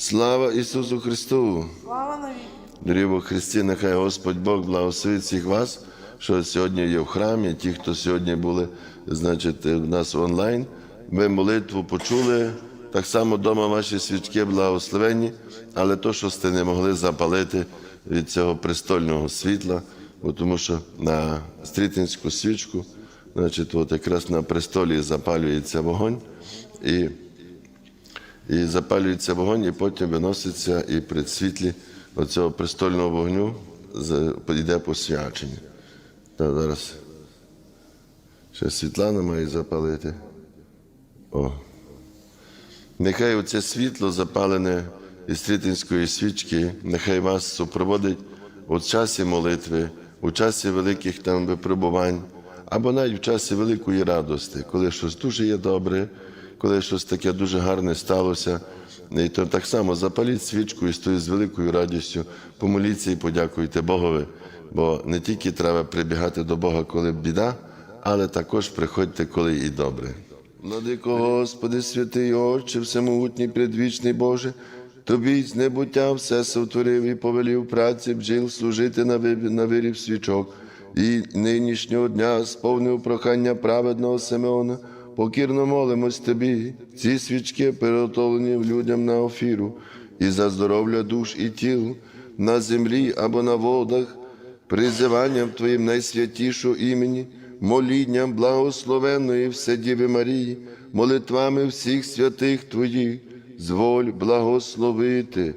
Слава Ісусу Христу! Слава навіки. Дорогі во Христі, нехай Господь Бог благословить всіх вас, що сьогодні є в храмі. Ті, хто сьогодні були, значить, у нас онлайн. Ви молитву почули. Так само вдома ваші свічки благословені, але то, що сте не могли запалити від цього престольного світла, бо тому що на стрітинську свічку, значить, от якраз на престолі запалюється вогонь. І і запалюється вогонь, і потім виноситься і при світлі оцього престольного вогню йде посвячення. Та зараз ще Світлана має запалити. О. Нехай оце світло запалене із трітинської свічки, нехай вас супроводить у часі молитви, у часі великих там випробувань, або навіть в часі великої радости, коли щось дуже є добре, коли щось таке дуже гарне сталося. І то так само запаліть свічку і стоїть з великою радістю, помоліться і подякуйте Богові. Бо не тільки треба прибігати до Бога, коли біда, але також приходьте, коли і добре. Владико Господи, святий Отче, всемогутній предвічний Боже, Тобі з небуття все сотворив і повелів праці бджіл служити на на виріб свічок. І нинішнього дня сповнив прохання праведного Симеона. Покірно молимось Тобі, ці свічки переготовлені людям на офіру, і за здоров'я душ і тіл на землі або на водах, призиванням Твоїм найсвятішого імені, молінням благословенної Вседіви Марії, молитвами всіх святих Твоїх, зволь благословити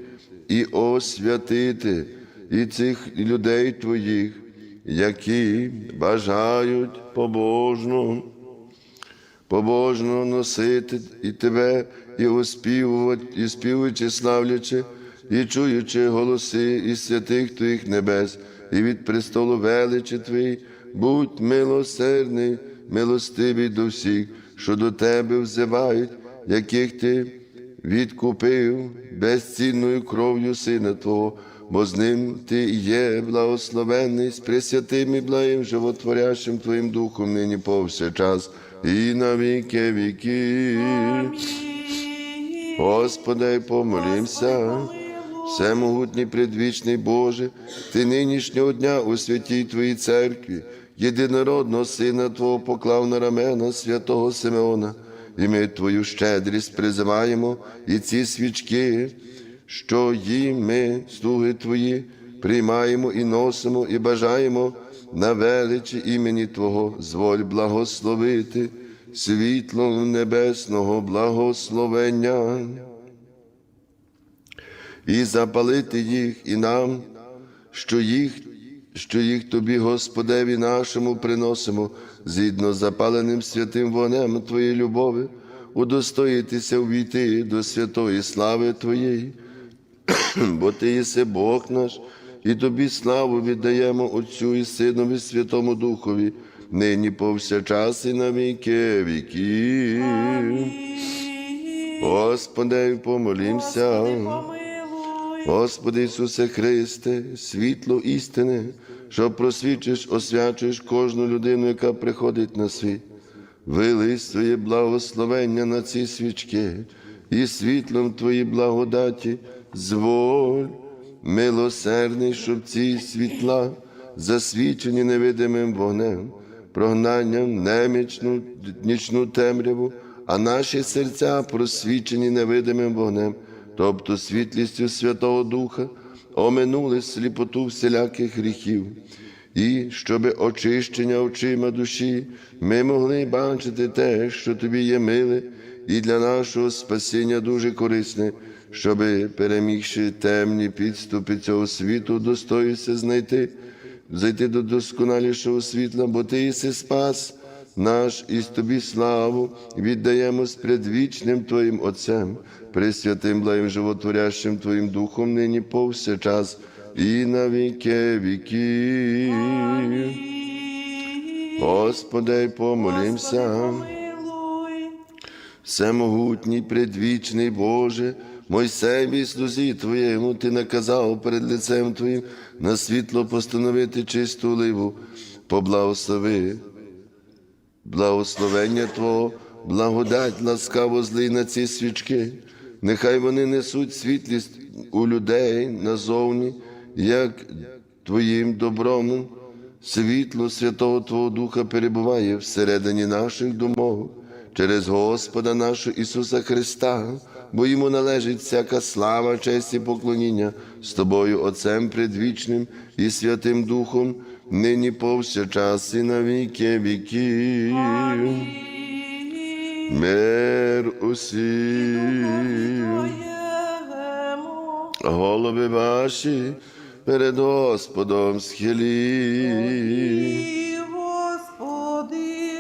і освятити і цих людей Твоїх, які бажають побожно побожно носити і тебе, і оспівувати, і співуючи, славлячи, і чуючи голоси із святих Твоїх небес, і від престолу величі Твій, будь милосердний, милостивий до всіх, що до Тебе взивають, яких Ти відкупив безцінною кров'ю Сина Твого, бо з ним Ти є благословенний з пресвятим і благим животворящим Твоїм Духом нині повсякчас і на віки віки. Господи, помолімся. Всемогутній предвічний Боже, Ти нинішнього дня у святій Твоїй церкві, єдинородного Сина Твого поклав на рамена святого Симеона, і ми Твою щедрість призиваємо і ці свічки, що їм ми, слуги Твої, приймаємо і носимо, і бажаємо на величі імені Твого зволь благословити світлом небесного благословення. І запалити їх і нам, що їх, що їх тобі, Господеві нашому, приносимо, згідно з запаленим святим вогнем Твоєї любові, удостоїтися увійти до святої слави Твоєї, бо Ти єси Бог наш, і тобі славу віддаємо Отцю і Синові Святому Духові, нині повсякчас і на віки віків. Господи, помолімся. Помилуй. Господи Ісусе Христе, світло істини, що просвічиш, освячуєш кожну людину, яка приходить на світ. Вилий своє благословення на ці свічки, і світлом Твої благодаті зволь, милосердний, щоб ці світла, засвічені невидимим вогнем, прогнанням немічну нічну темряву, а наші серця просвічені невидимим вогнем, тобто світлістю Святого Духа, оминули сліпоту всіляких гріхів. І щоби очищення очима душі, ми могли бачити те, що тобі є миле, і для нашого спасіння дуже корисне, щоби, перемігши темні підступи цього світу, достоївся знайти, зайти до досконалішого світла, бо ти єси спас наш і з тобі славу віддаємо з предвічним Твоїм Отцем, пресвятим благим животворящим Твоїм Духом нині повсякчас і на віки віків. Господи, помолімся. Всемогутній, предвічний Боже, Мойсеєві слузі Твоєму Ти наказав перед лицем Твоїм на світло постановити чисту оливу, поблагослови. Благословення Твого, благодать ласкаво злий на ці свічки, Нехай вони несуть світлість у людей назовні, як Твоїм доброму. Світло Святого Твого Духа перебуває всередині наших думов через Господа нашого Ісуса Христа, бо йому належить всяка слава, честь і поклоніння з Тобою, Отцем предвічним і Святим Духом, нині повсякчас і на віки віків. Мир усім. Голови ваші перед Господом схилі.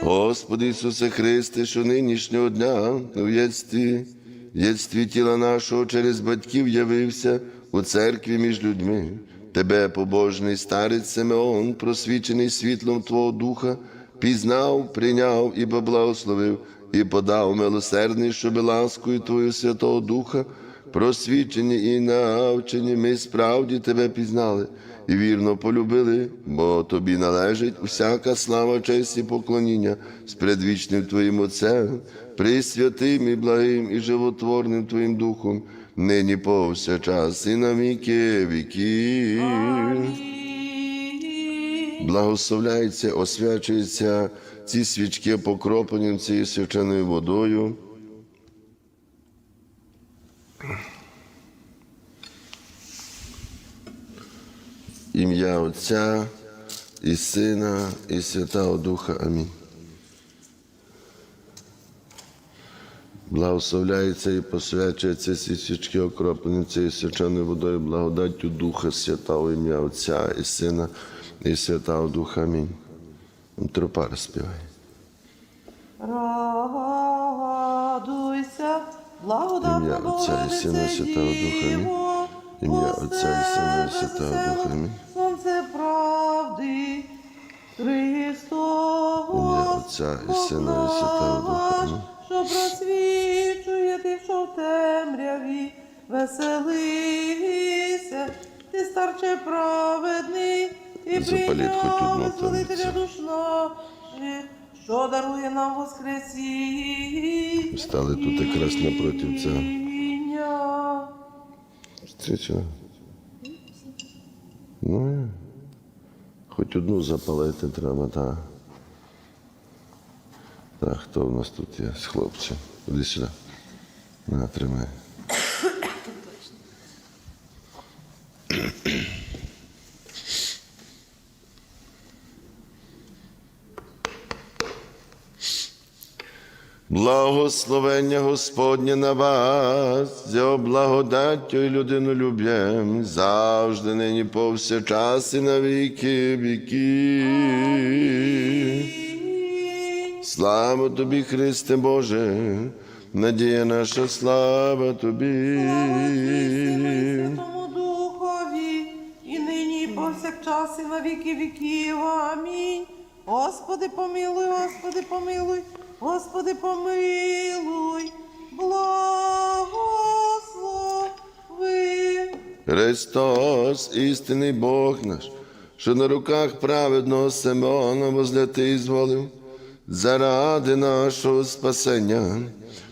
Господи, Ісусе Христе, що нинішнього дня у єдстві, єдстві тіла нашого через батьків явився у церкві між людьми. Тебе, побожний старець Симеон, просвічений світлом Твого Духа, пізнав, прийняв і поблагословив, і подав милосердний, щоби ласкою Твою Святого Духа, просвічені і навчені, ми справді Тебе пізнали і вірно полюбили, бо тобі належить усяка слава, честь і поклоніння з предвічним Твоїм Отцем, присвятим і благим і животворним Твоїм Духом, нині повсякчас і на віки віків. Благословляється, освячуються ці свічки покропленням цією свяченою водою. Ім'я Отця і Сина, і Святого Духа. Амінь. Благословляється і посвячується ці свічки окроплені цією свяченою водою, благодаттю Духа Святого, ім'я Отця і Сина, і Святого Духа. Амінь. Тропар співай. Радуйся, благодатна Ім'я Отця і Сина, і Святого Духа. Ім'я Отця і Сина, і Святого Духа. Амінь. Ім'я Отця і Сина, і Святого Духа. Що просвічує тих, що в темряві, веселися, ти старче праведний, і прийняв визволителя таблицю. душ наших, що дарує нам воскресіння. Стали тут якраз напроти цього. Зустріча. Ну, хоч одну запалити треба, так. Так, хто в нас тут є з хлопцем? Іди сюди. На, тримай. Благословення Господнє на вас, за благодаттю і людинолюб'ям, завжди нині повсякчас і на віки віків. Слава тобі, Христе Боже, надія наша слава тобі. Святому Духові, і нині, і повсякчас, і на віки віків. Амінь. Господи, помилуй, Господи, помилуй, Господи, помилуй, благослови. Христос, істинний Бог наш, що на руках праведного Симеона возлятий зволив, заради нашого спасення,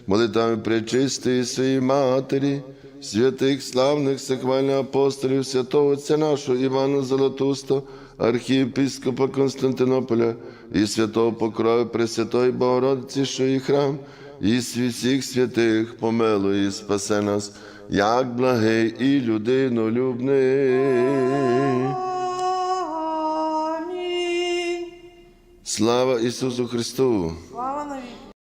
молитвами пречистої своїй Матері, святих славних сихвальних апостолів, святого Отця нашого Івана Золотуста, архієпископа Константинополя і святого покрою Пресвятої Богородиці, що і храм, і всіх святих помилуй і спасе нас, як благий і людинолюбний. Слава Ісусу Христу! Слава навіки.